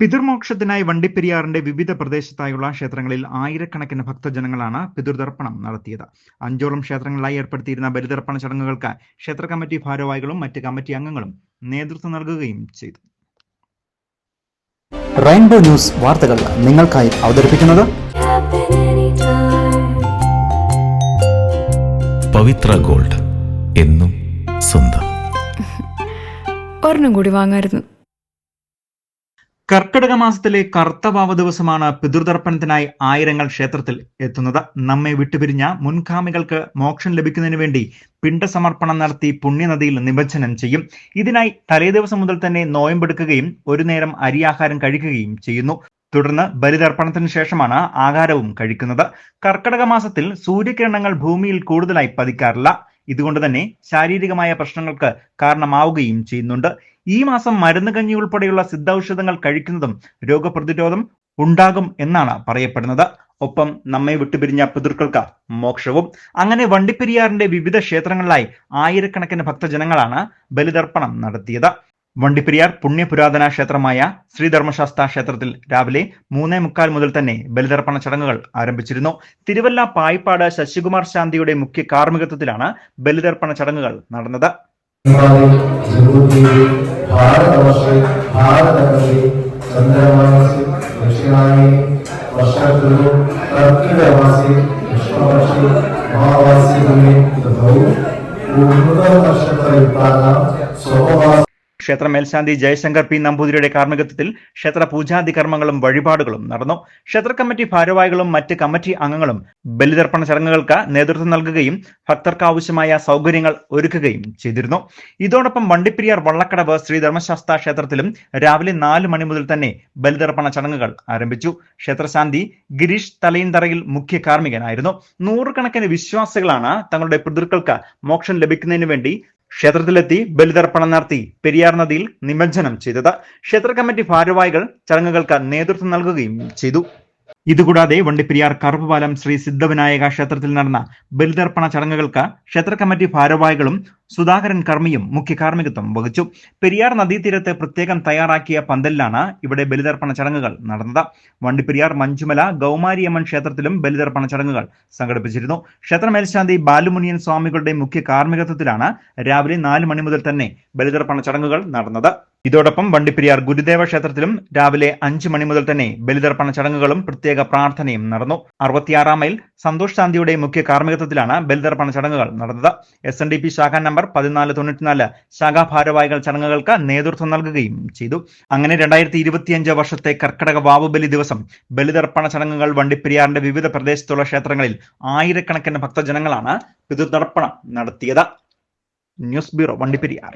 പിതൃമോക്ഷത്തിനായി വണ്ടിപ്പെരിയാറിന്റെ വിവിധ പ്രദേശത്തായുള്ള ക്ഷേത്രങ്ങളിൽ ആയിരക്കണക്കിന് ഭക്തജനങ്ങളാണ് പിതൃതർപ്പണം നടത്തിയത്. അഞ്ചോളം ക്ഷേത്രങ്ങളിലായി ഏർപ്പെടുത്തിയിരുന്ന ബലിതർപ്പണ ചടങ്ങുകൾക്ക് ക്ഷേത്ര കമ്മിറ്റി ഭാരവാഹികളും മറ്റ് കമ്മിറ്റി അംഗങ്ങളും നേതൃത്വം നൽകുകയും ചെയ്തു. റെയിൻബോ ന്യൂസ് വാർത്തകൾ നിങ്ങൾക്കായി അവതരിപ്പിക്കുന്നത് പവിത്ര ഗോൾഡ് എന്നും സ്വന്തം. ഒരെണ്ണം കൂടി വാങ്ങായിരുന്നു. കർക്കിടക മാസത്തിലെ കർത്തവാവ ദിവസമാണ് പിതൃതർപ്പണത്തിനായി ആയിരങ്ങൾ ക്ഷേത്രത്തിൽ എത്തുന്നത്. നമ്മെ വിട്ടുപിരിഞ്ഞ മുൻഗാമികൾക്ക് മോക്ഷം ലഭിക്കുന്നതിന് വേണ്ടി പിണ്ടസമർപ്പണം നടത്തി പുണ്യനദിയിൽ നിമജ്ജനം ചെയ്യും. ഇതിനായി തലേദിവസം മുതൽ തന്നെ നോയമ്പെടുക്കുകയും ഒരു നേരം അരിയാഹാരം കഴിക്കുകയും ചെയ്യുന്നു. തുടർന്ന് ബലിതർപ്പണത്തിന് ശേഷമാണ് ആഹാരവും കഴിക്കുന്നത്. കർക്കിടക മാസത്തിൽ സൂര്യകിരണങ്ങൾ ഭൂമിയിൽ കൂടുതലായി പതിക്കാറില്ല. ഇതുകൊണ്ട് തന്നെ ശാരീരികമായ പ്രശ്നങ്ങൾക്ക് കാരണമാവുകയും ചെയ്യുന്നുണ്ട്. ഈ മാസം മരുന്ന് കഞ്ഞി ഉൾപ്പെടെയുള്ള സിദ്ധൌഷധങ്ങൾ കഴിക്കുന്നതും രോഗപ്രതിരോധം ഉണ്ടാകും എന്നാണ് പറയപ്പെടുന്നത്. ഒപ്പം നമ്മെ വിട്ടുപിരിഞ്ഞ പിതൃക്കൾക്ക് മോക്ഷവും. അങ്ങനെ വണ്ടിപ്പെരിയാറിന്റെ വിവിധ ക്ഷേത്രങ്ങളിലായി ആയിരക്കണക്കിന് ഭക്തജനങ്ങളാണ് ബലിതർപ്പണം നടത്തിയത്. വണ്ടിപ്പെരിയാർ പുണ്യപുരാതന ക്ഷേത്രമായ ശ്രീധർമ്മശാസ്ത്ര ക്ഷേത്രത്തിൽ രാവിലെ മൂന്നേ മുക്കാൽ മുതൽ തന്നെ ബലിതർപ്പണ ചടങ്ങുകൾ ആരംഭിച്ചിരുന്നു. തിരുവല്ല പായിപ്പാട് ശശികുമാർ ശാന്തിയുടെ മുഖ്യ കാർമ്മികത്വത്തിലാണ് ബലിതർപ്പണ ചടങ്ങുകൾ നടന്നത്. ചന്ദ്രമാസി ദക്ഷിണായി വർഷത്തിൽ കർക്കിടമാസി കൃഷ്ണപക്ഷി ക്ഷേത്ര മേൽശാന്തി ജയശങ്കർ പി നമ്പൂതിരിയുടെ കാർമ്മികത്വത്തിൽ ക്ഷേത്ര പൂജാതി കർമ്മങ്ങളും വഴിപാടുകളും നടന്നു. ക്ഷേത്ര കമ്മിറ്റി ഭാരവാഹികളും മറ്റ് കമ്മിറ്റി അംഗങ്ങളും ബലിതർപ്പണ ചടങ്ങുകൾക്ക് നേതൃത്വം നൽകുകയും ഭക്തർക്ക് ആവശ്യമായ സൗകര്യങ്ങൾ ഒരുക്കുകയും ചെയ്തിരുന്നു. ഇതോടൊപ്പം വണ്ടിപ്പെരിയാർ വള്ളക്കടവ് ശ്രീധർമ്മശാസ്ത്ര ക്ഷേത്രത്തിലും രാവിലെ നാല് മണി മുതൽ തന്നെ ബലിതർപ്പണ ചടങ്ങുകൾ ആരംഭിച്ചു. ക്ഷേത്രശാന്തി ഗിരീഷ് തലയിൻതറയിൽ മുഖ്യ കാർമ്മികനായിരുന്നു. നൂറുകണക്കിന് വിശ്വാസികളാണ് തങ്ങളുടെ പിതൃക്കൾക്ക് മോക്ഷം ലഭിക്കുന്നതിന് വേണ്ടി ക്ഷേത്രത്തിലെത്തി ബലിതർപ്പണം നടത്തി പെരിയാർ നദിയിൽ നിമജ്ജനം ചെയ്തത്. ക്ഷേത്ര കമ്മിറ്റി ഭാരവാഹികൾ ചടങ്ങുകൾക്ക് നേതൃത്വം നൽകുകയും ചെയ്തു. ഇതുകൂടാതെ വണ്ടിപ്പെരിയാർ കറുപ്പുപാലം ശ്രീ സിദ്ധവിനായക ക്ഷേത്രത്തിൽ നടന്ന ബലിതർപ്പണ ചടങ്ങുകൾക്ക് ക്ഷേത്ര കമ്മിറ്റി ഭാരവാഹികളും സുധാകരൻ കർമ്മിയും മുഖ്യ കാർമ്മികത്വം വഹിച്ചു. പെരിയാർ നദീതീരത്ത് പ്രത്യേകം തയ്യാറാക്കിയ പന്തലിലാണ് ഇവിടെ ബലിതർപ്പണ ചടങ്ങുകൾ നടന്നത്. വണ്ടിപ്പെരിയാർ മഞ്ചുമല ഗൗമാരിയമ്മൻ ക്ഷേത്രത്തിലും ബലിതർപ്പണ ചടങ്ങുകൾ സംഘടിപ്പിച്ചിരുന്നു. ക്ഷേത്ര മേൽശാന്തി ബാലുമുനിയൻ സ്വാമികളുടെ മുഖ്യ കാർമ്മികത്വത്തിലാണ് രാവിലെ നാല് മണി മുതൽ തന്നെ ബലിതർപ്പണ ചടങ്ങുകൾ നടന്നത്. ഇതോടൊപ്പം വണ്ടിപ്പെരിയാർ ഗുരുദേവ ക്ഷേത്രത്തിലും രാവിലെ അഞ്ചു മണി മുതൽ തന്നെ ബലിതർപ്പണ ചടങ്ങുകളും പ്രത്യേക പ്രാർത്ഥനയും നടന്നു. അറുപത്തിയാറാം മൈൽ സന്തോഷ് ശാന്തിയുടെ മുഖ്യ കാർമ്മികത്വത്തിലാണ് ബലിതർപ്പണ ചടങ്ങുകൾ നടന്നത്. എസ് എൻ ഡി പി ശാഖാ നമ്പർ പതിനാല് തൊണ്ണൂറ്റിനാല് ശാഖാ ഭാരവാഹികൾ ചടങ്ങുകൾക്ക് നേതൃത്വം നൽകുകയും ചെയ്തു. അങ്ങനെ രണ്ടായിരത്തി ഇരുപത്തിയഞ്ച് വർഷത്തെ കർക്കടക വാവുബലി ദിവസം ബലിതർപ്പണ ചടങ്ങുകൾ വണ്ടിപ്പെരിയാറിന്റെ വിവിധ പ്രദേശത്തുള്ള ക്ഷേത്രങ്ങളിൽ ആയിരക്കണക്കിന് ഭക്തജനങ്ങളാണ് പിതൃതർപ്പണം നടത്തിയത്. News bureau Vandiperiyar.